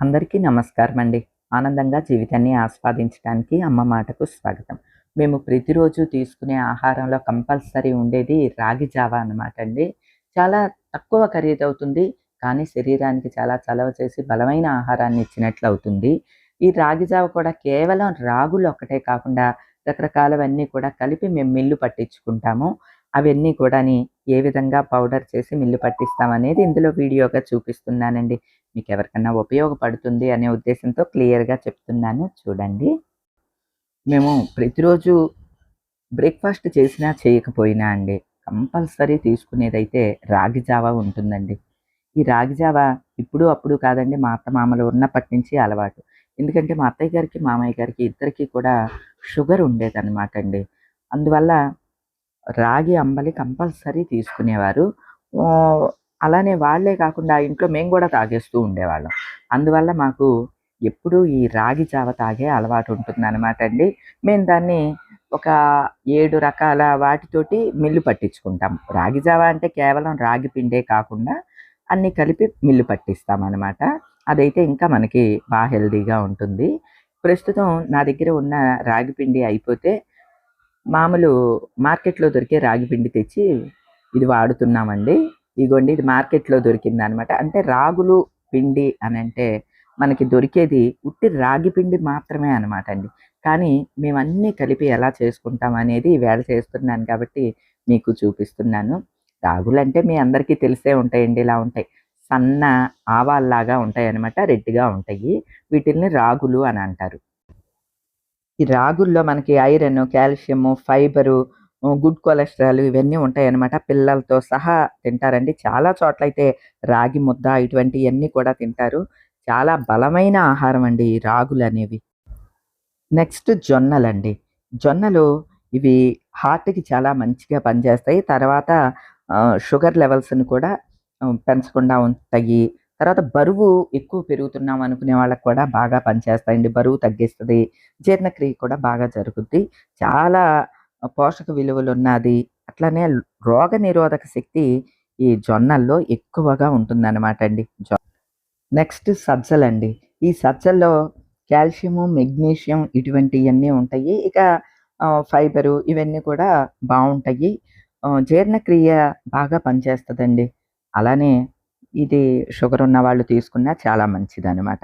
అందరికీ నమస్కారం అండి. ఆనందంగా జీవితాన్ని ఆస్వాదించడానికి అమ్మ మాటకు స్వాగతం. మేము ప్రతిరోజు తీసుకునే ఆహారంలో కంపల్సరీ ఉండేది రాగి జావా అన్నమాట అండి. చాలా తక్కువ ఖరీదు అవుతుంది. కానీ శరీరానికి చాలా చలవ చేసి బలమైన ఆహారాన్ని ఇచ్చినట్లు అవుతుంది. ఈ రాగి జావ కూడా కేవలం రాగులు ఒక్కటే కాకుండా రకరకాలవన్నీ కూడా కలిపి మేము మిల్లు పట్టించుకుంటాము. అవన్నీ కూడాని ఏ విధంగా పౌడర్ చేసి మిల్లు పట్టిస్తామనేది ఇందులో వీడియోగా చూపిస్తున్నానండి. మీకు ఎవరికన్నా ఉపయోగపడుతుంది అనే ఉద్దేశంతో క్లియర్గా చెప్తున్నాను చూడండి. మేము ప్రతిరోజు బ్రేక్ఫాస్ట్ చేసినా చేయకపోయినా అండి కంపల్సరీ తీసుకునేదైతే రాగి జావా ఉంటుందండి. ఈ రాగి జావా ఇప్పుడు అప్పుడు కాదండి మా అత్త మామలు ఉన్నప్పటి నుంచి అలవాటు. ఎందుకంటే మా అత్తయ్య గారికి మామయ్య గారికి ఇద్దరికి కూడా షుగర్ ఉండేదన్నమాట అండి. అందువల్ల రాగి అంబలి కంపల్సరీ తీసుకునేవారు. అలానే వాళ్ళే కాకుండా ఇంట్లో మేము కూడా తాగేస్తూ ఉండేవాళ్ళం. అందువల్ల మాకు ఎప్పుడూ ఈ రాగి జావ తాగే అలవాటు ఉంటుంది అనమాట అండి. మేము దాన్ని ఒక ఏడు రకాల వాటితోటి మిల్లు పట్టించుకుంటాం. రాగి జావ అంటే కేవలం రాగి పిండే కాకుండా అన్నీ కలిపి మిల్లు పట్టిస్తాం అనమాట అదైతే ఇంకా మనకి బాగా హెల్దీగా ఉంటుంది. ప్రస్తుతం నా దగ్గర ఉన్న రాగి పిండి అయిపోతే మామూలు మార్కెట్లో దొరికే రాగి పిండి తెచ్చి ఇది వాడుతున్నామండి. ఇగోండి ఇది మార్కెట్లో దొరికింది అనమాట అంటే రాగులు పిండి అని అంటే మనకి దొరికేది ఉట్టి రాగి పిండి మాత్రమే అనమాట అండి కానీ మేము అన్నీ కలిపి ఎలా చేసుకుంటాం అనేది వేళ చేస్తున్నాను కాబట్టి మీకు చూపిస్తున్నాను. రాగులు అంటే మీ అందరికీ తెలిసే ఉంటాయండి ఇలా ఉంటాయి. సన్న ఆవాల్లాగా ఉంటాయి అనమాట రెడ్డిగా ఉంటాయి. వీటిల్ని రాగులు అని అంటారు. ఈ రాగుల్లో మనకి iron calcium fibre good cholesterol ఇవన్నీ ఉంటాయన్నమాట. పిల్లలతో సహా తింటారండి. చాలా చోట్ల అయితే రాగి ముద్ద ఇటువంటివన్నీ కూడా తింటారు. చాలా బలమైన ఆహారం అండి ఈ రాగులు అనేవి. నెక్స్ట్ జొన్నలండి. జొన్నలు ఇవి హార్ట్కి చాలా మంచిగా పనిచేస్తాయి. తర్వాత షుగర్ లెవెల్స్ని కూడా పెంచకుండా ఉంటాయి. తర్వాత బరువు ఎక్కువ పెరుగుతున్నాం అనుకునే వాళ్ళకి కూడా బాగా పనిచేస్తాయండి. బరువు తగ్గిస్తుంది. జీర్ణక్రియ కూడా బాగా జరుగుద్ది. చాలా పోషక విలువలు ఉన్నది. అట్లనే రోగ నిరోధక శక్తి ఈ జొన్నల్లో ఎక్కువగా ఉంటుందన్నమాట అండి. జొ- నెక్స్ట్ సజ్జలండి ఈ సజ్జల్లో కాల్షియము మెగ్నీషియం ఇటువంటివన్నీ ఉంటాయి. ఇక ఫైబరు ఇవన్నీ కూడా బాగుంటాయి. జీర్ణక్రియ బాగా పనిచేస్తుందండి. అలానే ఇది షుగర్ ఉన్న వాళ్ళు తీసుకున్నా చాలా మంచిది అనమాట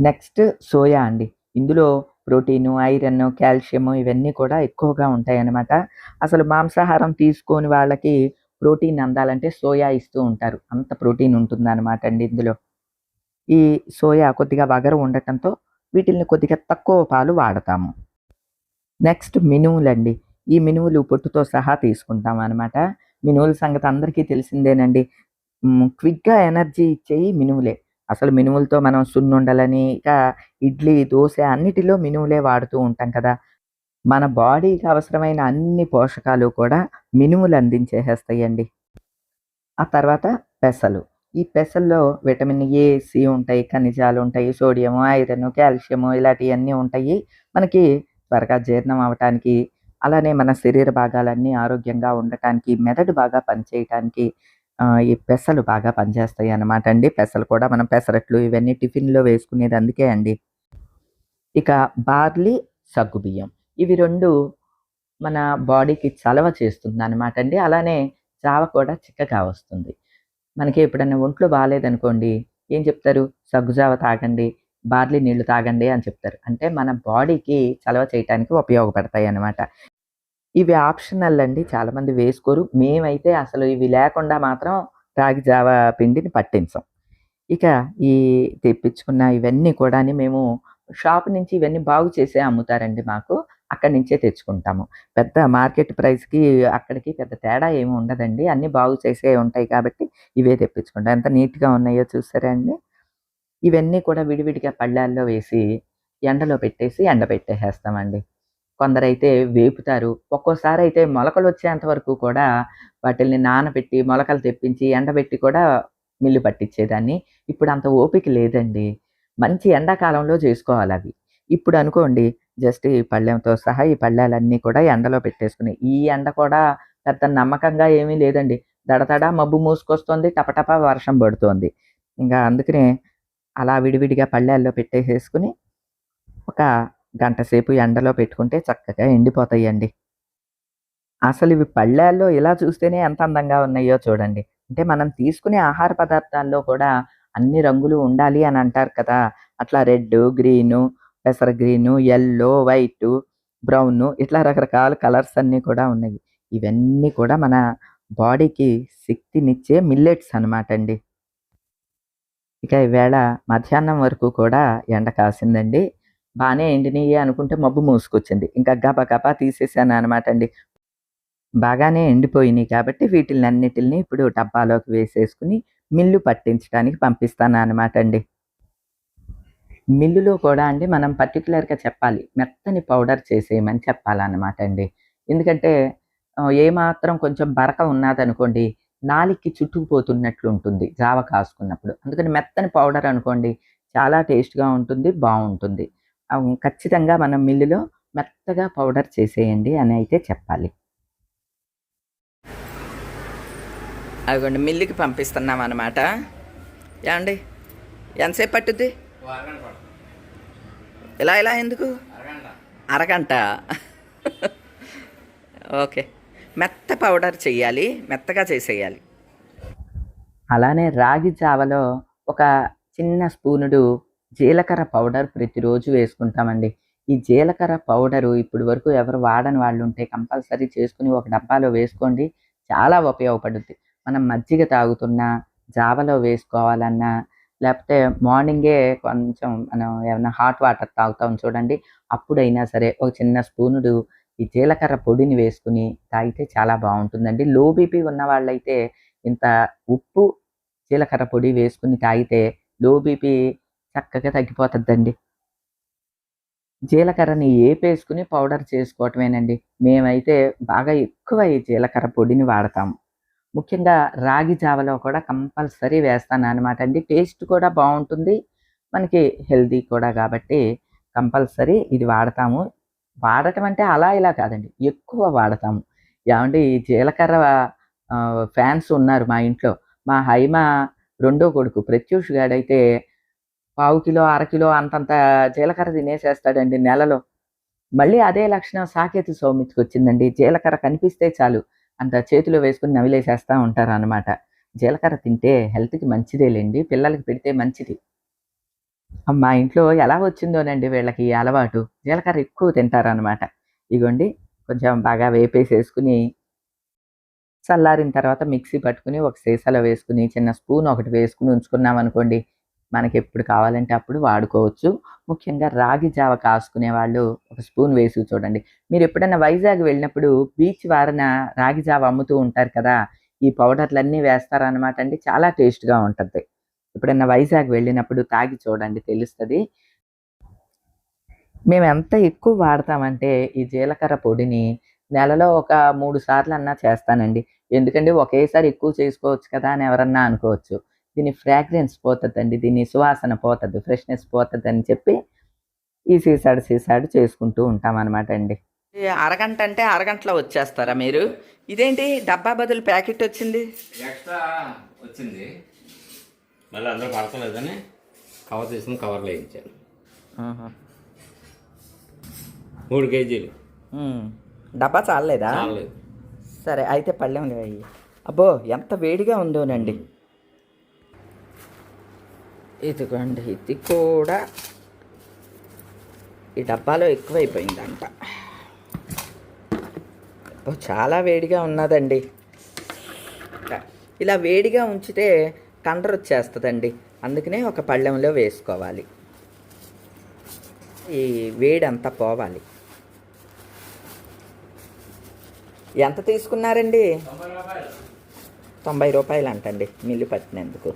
నెక్స్ట్ సోయా అండి. ఇందులో ప్రోటీను ఐరన్ కాల్షియం ఇవన్నీ కూడా ఎక్కువగా ఉంటాయి అన్నమాట అసలు మాంసాహారం తీసుకొని వాళ్ళకి ప్రోటీన్ అందాలంటే సోయా ఇస్తూ ఉంటారు. అంత ప్రోటీన్ ఉంటుందన్నమాట అండి ఇందులో. ఈ సోయా కొద్దిగా వగరు ఉండటంతో వీటిల్ని కొద్దిగా తక్కువ పాలు వాడతాము. నెక్స్ట్ మినువులండి. ఈ మినువులు పొట్టుతో సహా తీసుకుంటాం అనమాట మినువుల సంగతి అందరికీ తెలిసిందేనండి. క్విక్గా ఎనర్జీ ఇచ్చేయి మినువులే. అసలు మినుములతో మనం సున్నుండలని ఇక ఇడ్లీ దోశ అన్నిటిలో మినుములే వాడుతూ ఉంటాం కదా. మన బాడీకి అవసరమైన అన్ని పోషకాలు కూడా మినుములు అందించేసేస్తాయండి. ఆ తర్వాత పెసలు. ఈ పెసల్లో విటమిన్ ఏ సి ఉంటాయి ఖనిజాలు ఉంటాయి సోడియం ఐరన్ కాల్షియం ఇలాంటివన్నీ ఉంటాయి. మనకి త్వరగా జీర్ణం అవటానికి అలానే మన శరీర భాగాలన్నీ ఆరోగ్యంగా ఉండటానికి మెదడు బాగా పనిచేయటానికి ఈ పెసలు బాగా పనిచేస్తాయి అన్నమాట అండి. పెసలు కూడా మనం పెసరట్లు ఇవన్నీ టిఫిన్లో వేసుకునేది అందుకే అండి. ఇక బార్లీ సగ్గుబియ్యం ఇవి రెండు మన బాడీకి చలవ చేస్తుంది అనమాట అండి. అలానే జావ కూడా చిక్కగా వస్తుంది. మనకి ఎప్పుడైనా ఒంట్లో బాగాలేదనుకోండి ఏం చెప్తారు? సగ్గు జావ తాగండి బార్లీ నీళ్ళు తాగండి అని చెప్తారు. అంటే మన బాడీకి చలవ చేయటానికి ఉపయోగపడతాయి అన్నమాట. ఇవి ఆప్షనల్ అండి. చాలామంది వేసుకోరు. మేమైతే అసలు ఇవి లేకుండా మాత్రం రాగి జావ పిండిని పట్టించాం. ఇక ఈ తెప్పించుకున్న ఇవన్నీ కూడా మేము షాప్ నుంచి ఇవన్నీ బాగు చేసే అమ్ముతారండి మాకు. అక్కడి నుంచే తెచ్చుకుంటాము. పెద్ద మార్కెట్ ప్రైస్కి అక్కడికి పెద్ద తేడా ఏమి ఉండదండి. అన్నీ బాగు చేసే ఉంటాయి కాబట్టి ఇవే తెప్పించుకుంటాం. ఎంత నీట్గా ఉన్నాయో చూసారా అండి? ఇవన్నీ కూడా విడివిడిగా పళ్ళాల్లో వేసి ఎండలో పెట్టేసి ఎండ పెట్టేసేస్తామండి కొందరైతే వేపుతారు. ఒక్కోసారి అయితే మొలకలు వచ్చేంత వరకు కూడా వాటిల్ని నానబెట్టి మొలకలు తెప్పించి ఎండబెట్టి కూడా మిల్లు పట్టించేదాన్ని ఇప్పుడు అంత ఓపిక లేదండి. మంచి ఎండాకాలంలో చేసుకోవాలి అవి ఇప్పుడు అనుకోండి జస్ట్ ఈ పళ్ళెంతో సహా ఈ పళ్ళాలన్నీ కూడా ఎండలో పెట్టేసుకుని ఈ ఎండ కూడా పెద్ద నమ్మకంగా ఏమీ లేదండి. దడదడ మబ్బు మూసుకొస్తుంది టపటప వర్షం పడుతోంది. ఇంకా అందుకనే అలా విడివిడిగా పళ్ళాల్లో పెట్టేసేసుకుని ఒక గంట సేపు ఎండలో పెట్టుకుంటే చక్కగా ఎండిపోతాయండి. అసలు ఇవి పళ్ళాల్లో ఇలా చూస్తేనే ఎంత అందంగా ఉన్నాయో చూడండి. అంటే మనం తీసుకునే ఆహార పదార్థాల్లో కూడా అన్ని రంగులు ఉండాలి అని అంటారు కదా. అట్లా రెడ్ గ్రీను పెసర గ్రీను ఎల్లో వైట్ బ్రౌన్ ఇట్లా రకరకాల కలర్స్ అన్నీ కూడా ఉన్నాయి. ఇవన్నీ కూడా మన బాడీకి శక్తినిచ్చే మిల్లెట్స్ అనమాట అండి. ఇక ఈవేళ మధ్యాహ్నం వరకు కూడా ఎండ కాసిందండి. బాగానే ఎండినయ్యి అనుకుంటే మబ్బు మూసుకొచ్చింది. ఇంకా గబా గబా తీసేసాను అనమాట అండి. బాగానే ఎండిపోయినాయి కాబట్టి వీటిని అన్నిటిని ఇప్పుడు డబ్బాలోకి వేసేసుకుని మిల్లు పట్టించడానికి పంపిస్తాను అనమాట అండి. మిల్లులో కూడా అండి మనం పర్టికులర్గా చెప్పాలి. మెత్తని పౌడర్ చేసేయమని చెప్పాలన్నమాట అండి. ఎందుకంటే ఏమాత్రం కొంచెం బరక ఉన్నదనుకోండి నాలికి చుట్టుకుపోతున్నట్లు ఉంటుంది జావ కాసుకున్నప్పుడు. అందుకని మెత్తని పౌడర్ అనుకోండి చాలా టేస్ట్గా ఉంటుంది బాగుంటుంది ఖచ్చితంగా మనం మిల్లులో మెత్తగా పౌడర్ చేసేయండి అని అయితే చెప్పాలి. అదిగోండి మిల్లుకి పంపిస్తున్నాం అనమాట ఏమండి? ఎంతసేపు పట్టుద్ది? ఇలా ఇలా ఎందుకు? అరగంట. ఓకే. మెత్త పౌడర్ చేయాలి మెత్తగా చేసేయాలి. అలానే రాగి జావలో ఒక చిన్న స్పూనుడు జీలకర్ర పౌడర్ ప్రతిరోజు వేసుకుంటామండి. ఈ జీలకర్ర పౌడరు ఇప్పటి వరకు ఎవరు వాడని వాళ్ళు ఉంటే కంపల్సరీ చేసుకుని ఒక డబ్బాలో వేసుకోండి. చాలా ఉపయోగపడుద్ది. మనం మజ్జిగ తాగుతున్నా జావలో వేసుకోవాలన్నా లేకపోతే మార్నింగే కొంచెం మనం ఏమైనా హాట్ వాటర్ తాగుతాం చూడండి. అప్పుడైనా సరే ఒక చిన్న స్పూనుడు ఈ జీలకర్ర పొడిని వేసుకుని తాగితే చాలా బాగుంటుందండి. లో బీపీ ఉన్న వాళ్ళైతే ఇంత ఉప్పు జీలకర్ర పొడి వేసుకుని తాగితే లో బీపీ చక్కగా తగ్గిపోతుందండి. జీలకర్రని ఏపేసుకుని పౌడర్ చేసుకోవటమేనండి. మేమైతే బాగా ఎక్కువ ఈ జీలకర్ర పొడిని వాడతాము. ముఖ్యంగా రాగి జావలో కూడా కంపల్సరీ వేస్తాను అనమాట అండి. టేస్ట్ కూడా బాగుంటుంది. మనకి హెల్దీ కూడా కాబట్టి కంపల్సరీ ఇది వాడతాము. వాడటం అంటే అలా ఇలా కాదండి. ఎక్కువ వాడతాము. ఏమంటే ఈ జీలకర్ర ఫ్యాన్స్ ఉన్నారు మా ఇంట్లో. మా హైమ రెండో కొడుకు ప్రత్యూష్ గాడైతే పావు కిలో అరకిలో అంతంత జీలకర్ర తినేసేస్తాడండి నెలలో. మళ్ళీ అదే లక్షణం సాకేతి సౌమిత్కి వచ్చిందండి. జీలకర్ర కనిపిస్తే చాలు. అంత చేతిలో వేసుకుని నవిలేసేస్తూ ఉంటారు అనమాట జీలకర్ర తింటే హెల్త్కి మంచిదేలేండి పిల్లలకి పెడితే మంచిది. మా ఇంట్లో ఎలా వచ్చిందోనండి వీళ్ళకి అలవాటు. జీలకర్ర ఎక్కువ తింటారనమాట ఇగోండి కొంచెం బాగా వేపేసేసుకుని చల్లారిన తర్వాత మిక్సీ పట్టుకుని ఒక సీసాలో వేసుకుని చిన్న స్పూన్ ఒకటి వేసుకుని ఉంచుకున్నాం అనుకోండి మనకి ఎప్పుడు కావాలంటే అప్పుడు వాడుకోవచ్చు. ముఖ్యంగా రాగి జావ కాసుకునే వాళ్ళు ఒక స్పూన్ వేసి చూడండి. మీరు ఎప్పుడైనా వైజాగ్ వెళ్ళినప్పుడు బీచ్ వారిన రాగి జావ అమ్ముతూ ఉంటారు కదా ఈ పౌడర్లన్నీ వేస్తారనమాట అండి. చాలా టేస్ట్గా ఉంటుంది. ఎప్పుడైనా వైజాగ్ వెళ్ళినప్పుడు తాగి చూడండి తెలుస్తుంది. మేము ఎంత ఎక్కువ వాడతామంటే ఈ జీలకర్ర పొడిని నెలలో ఒక మూడు సార్లు అన్నా చేస్తానండి. ఎందుకంటే ఒకేసారి ఎక్కువ చేసుకోవచ్చు కదా అని ఎవరన్నా అనుకోవచ్చు. దీని ఫ్రాగ్రెన్స్ పోతుందండి దీని సువాసన పోతుంది ఫ్రెష్నెస్ పోతుంది అని చెప్పి ఈ సీసాడు సీసాడు చేసుకుంటూ ఉంటాం అనమాట అండి అరగంట అంటే అరగంటలో వచ్చేస్తారా మీరు? ఇదేంటి? డబ్బా బదులు ప్యాకెట్ వచ్చింది? ఎక్స్ట్రా వచ్చింది. మళ్ళీ అందరూ పడతలేదని కవర్ తీసుకుని కవర్లో వేయించాను. మూడు కేజీలు. డబ్బా చాలలేదా? చాలేదు సరే అయితే పళ్ళెం అయ్యి అబ్బో ఎంత వేడిగా ఉందోనండి. ఇదిగోండి ఇది కూడా ఈ డబ్బాలో ఎక్కువైపోయిందంట. చాలా వేడిగా ఉన్నదండి. ఇలా వేడిగా ఉంచితే కండర వచ్చేస్తుందండి. అందుకనే ఒక పళ్ళెంలో వేసుకోవాలి. ఈ వేడి అంతా పోవాలి. ఎంత తీసుకున్నారండి? తొంభై రూపాయలు. అంటండి మిల్లు పట్టినందుకు.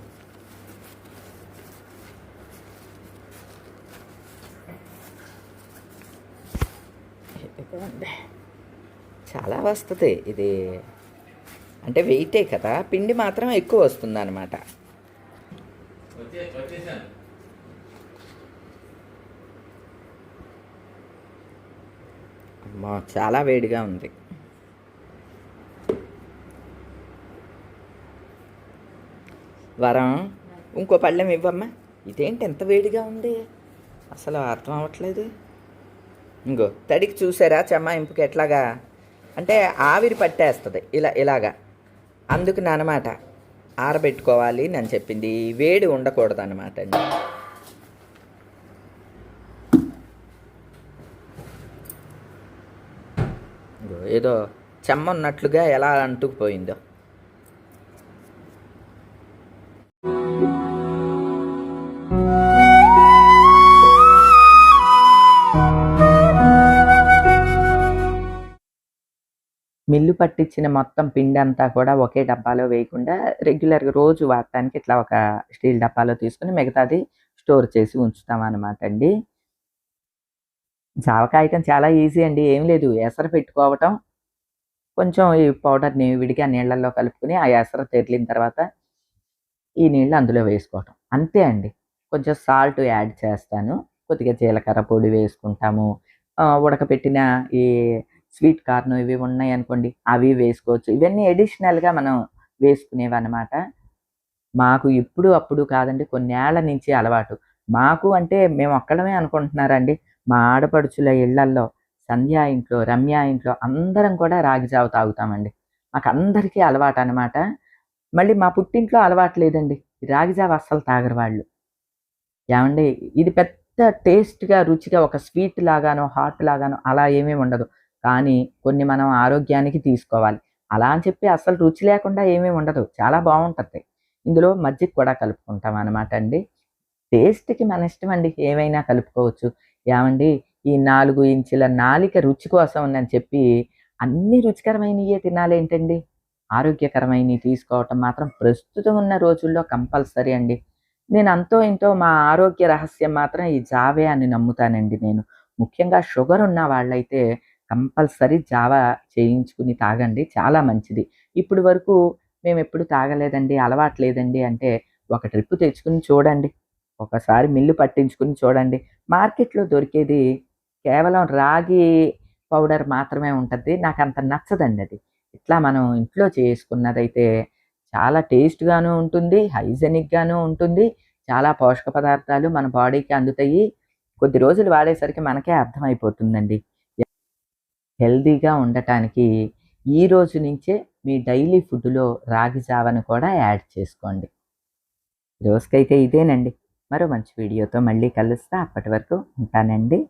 ఇదిగోండి. చాలా వస్తుంది ఇది. అంటే వెయిటే కదా పిండి మాత్రం ఎక్కువ వస్తుంది అనమాట వచ్చే చాలా వేడిగా ఉంది. వరం ఇంకో పళ్ళెం ఇవ్వమ్మా. ఇదేంటి ఎంత వేడిగా ఉంది? అసలు అర్థం అవ్వట్లేదు. ఇంకో తడికి చూసారా చెమ్మాయింపుకి ఎట్లాగా? అంటే ఆవిరి పట్టేస్తుంది ఇలా ఇలాగా. అందుకు అనమాట ఆరబెట్టుకోవాలి అని చెప్పింది. వేడి ఉండకూడదు అనమాట అండి ఏదో చెమ్మ ఉన్నట్లుగా ఎలా అంటుకుపోయిందో. మిల్లు పట్టించిన మొత్తం పిండి అంతా కూడా ఒకే డబ్బాలో వేయకుండా రెగ్యులర్గా రోజు వాడటానికి ఇట్లా ఒక స్టీల్ డబ్బాలో తీసుకుని మిగతాది స్టోర్ చేసి ఉంచుతాం అనమాట అండి. జావకాయకం చాలా ఈజీ అండి ఏం లేదు. ఎసరు పెట్టుకోవటం కొంచెం ఈ పౌడర్ని విడిగా నీళ్ళల్లో కలుపుకుని ఆ ఎసరు తెరిలిన తర్వాత ఈ నీళ్ళు అందులో వేసుకోవటం. అంతే అండి. కొంచెం సాల్ట్ యాడ్ చేస్తాను. కొద్దిగా జీలకర్ర పొడి వేసుకుంటాము. ఉడకపెట్టిన ఈ స్వీట్ కార్న్ ఇవి ఉన్నాయి అనుకోండి అవి వేసుకోవచ్చు. ఇవన్నీ అడిషనల్గా మనం వేసుకునేవి అనమాట మాకు ఇప్పుడు అప్పుడు కాదండి కొన్నేళ్ళ నుంచి అలవాటు. మాకు అంటే మేము ఒక్కడమే అనుకుంటున్నారండి మా ఆడపడుచుల ఇళ్ళల్లో సంధ్యా ఇంట్లో రమ్య ఇంట్లో అందరం కూడా రాగి జావ తాగుతామండి. మాకు అందరికీ అలవాటు అనమాట మళ్ళీ మా పుట్టింట్లో అలవాటు లేదండి రాగి జావ అస్సలు తాగరు వాళ్ళు. ఏమండి ఇది పెద్ద టేస్ట్గా రుచిగా ఒక స్వీట్ లాగానో హాట్ లాగానో అలా ఏమీ ఉండదు. కానీ కొన్ని మనం ఆరోగ్యానికి తీసుకోవాలి. అలా అని చెప్పి అసలు రుచి లేకుండా ఏమీ ఉండదు. చాలా బాగుంటుంది. ఇందులో మజ్జిగ కూడా కలుపుకుంటాం అనమాట అండి. టేస్ట్కి మన ఇష్టం అండి. ఏమైనా కలుపుకోవచ్చు. ఏమండి? ఈ నాలుగు ఇంచుల నాలిక రుచి కోసం అని చెప్పి అన్ని రుచికరమైనవే తినాలేంటండి ఆరోగ్యకరమైనవి తీసుకోవటం మాత్రం ప్రస్తుతం ఉన్న రోజుల్లో కంపల్సరీ అండి. నేను అంతో ఇంతో మా ఆరోగ్య రహస్యం మాత్రం ఈ జావే అని నమ్ముతానండి నేను. ముఖ్యంగా షుగర్ ఉన్న వాళ్ళైతే కంపల్సరీ జావా చేయించుకుని తాగండి. చాలా మంచిది. ఇప్పుడు వరకు మేము ఎప్పుడు తాగలేదండి అలవాటు లేదండి అంటే ఒక ట్రిప్ తెచ్చుకుని చూడండి. ఒకసారి మిల్లు పట్టించుకుని చూడండి. మార్కెట్లో దొరికేది కేవలం రాగి పౌడర్ మాత్రమే ఉంటుంది. నాకు అంత నచ్చదండి అది. ఇట్లా మనం ఇంట్లో చేసుకున్నదైతే చాలా టేస్ట్గాను ఉంటుంది హైజెనిక్గాను ఉంటుంది. చాలా పోషక పదార్థాలు మన బాడీకి అందుతాయి. కొద్ది రోజులు వాడేసరికి మనకే అర్థమైపోతుందండి. హెల్దీగా ఉండటానికి ఈ రోజు నుంచే మీ డైలీ ఫుడ్లో రాగి జావను కూడా యాడ్ చేసుకోండి. రోజుకైతే ఇదేనండి. మరో మంచి వీడియోతో మళ్ళీ కలుస్తా. అప్పటి వరకు ఉంటానండి.